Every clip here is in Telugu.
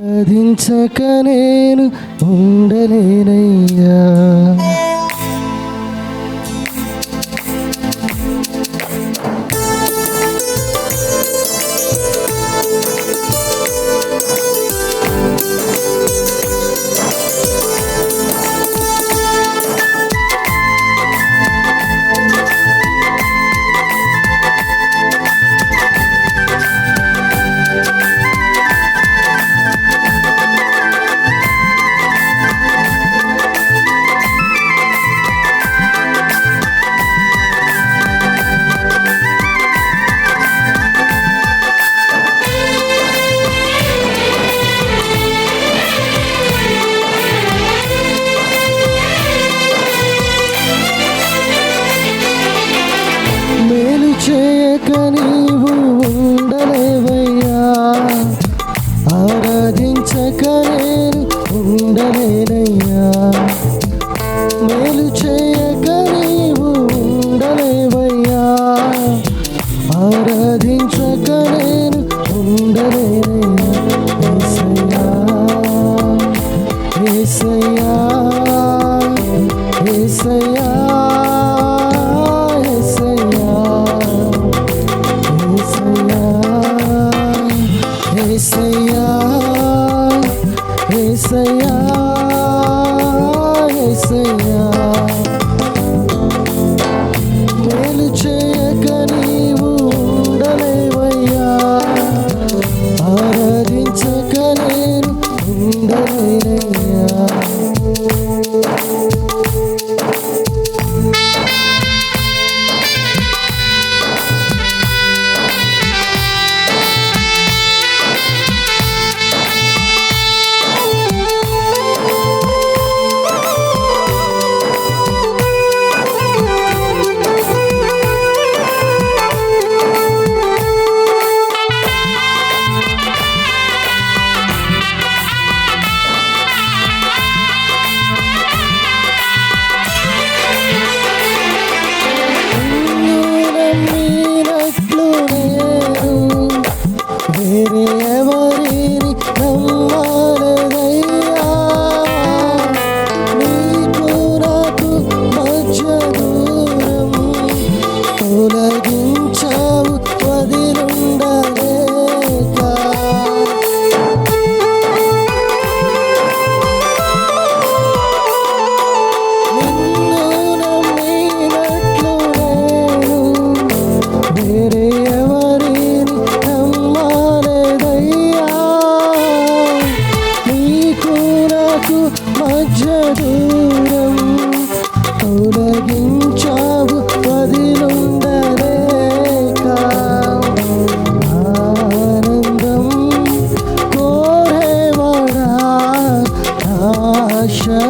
సాధించక నేను ఉండలేనయ్యా. करे good. Russia.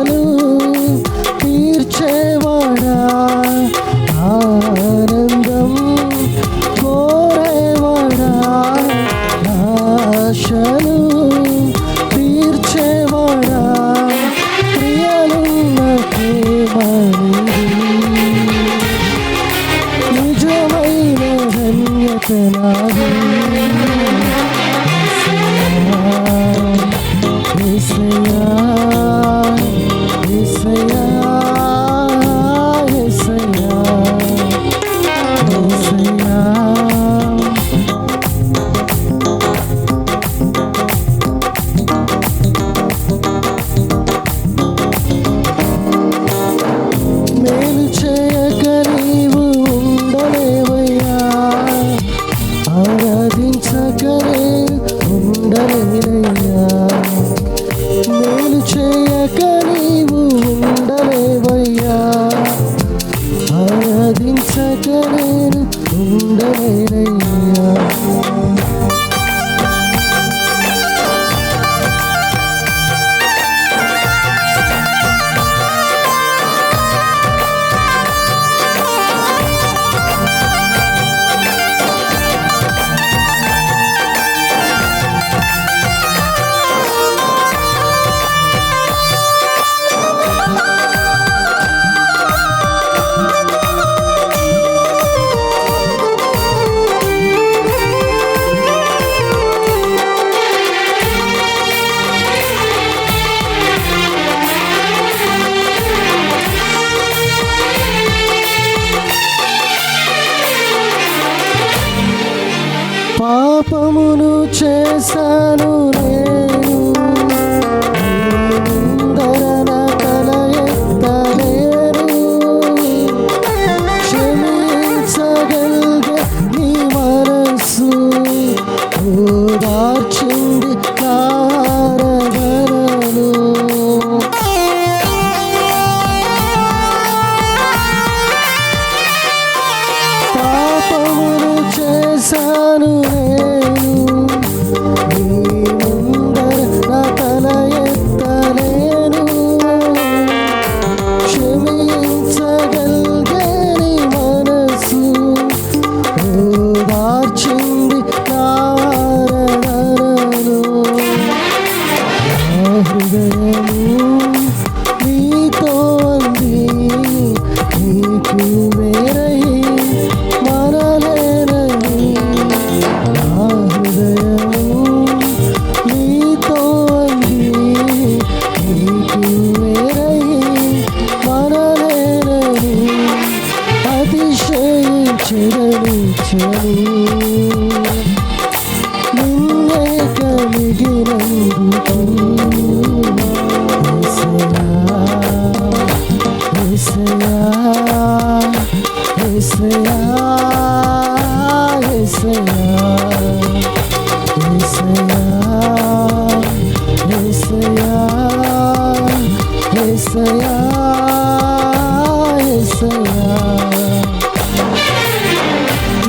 ನಾನು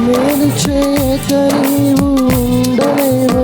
నేను చేత నీవు ఉండలేవు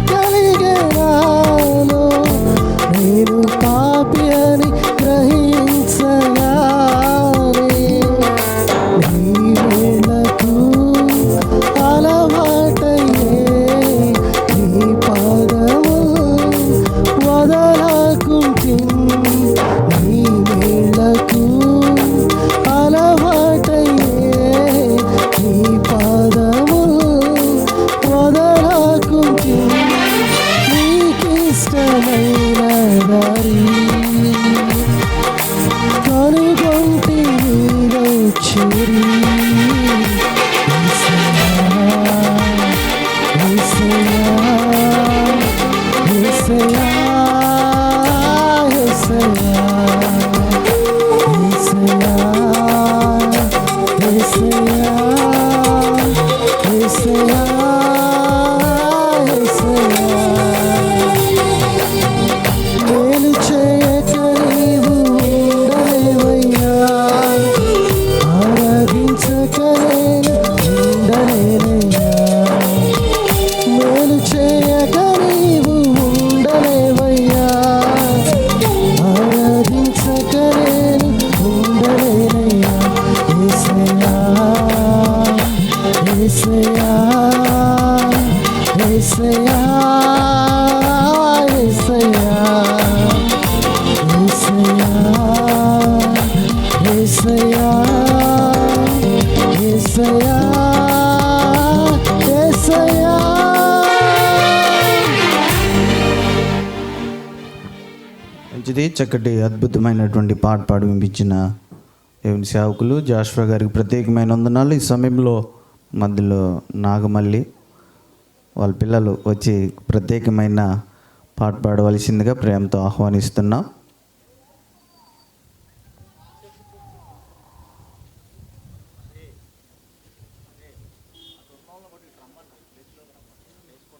go. you need చక్కటి అద్భుతమైనటువంటి పాట పాడు వినిపించిన దేవుని సేవకులు. జాష్వా గారికి ప్రత్యేకమైన వందనాలు. ఈ సమయంలో మధ్యలో నాగమల్లి వాళ్ళ పిల్లలు వచ్చి ప్రత్యేకమైన పాట పాడవలసిందిగా ప్రేమతో ఆహ్వానిస్తున్నాం.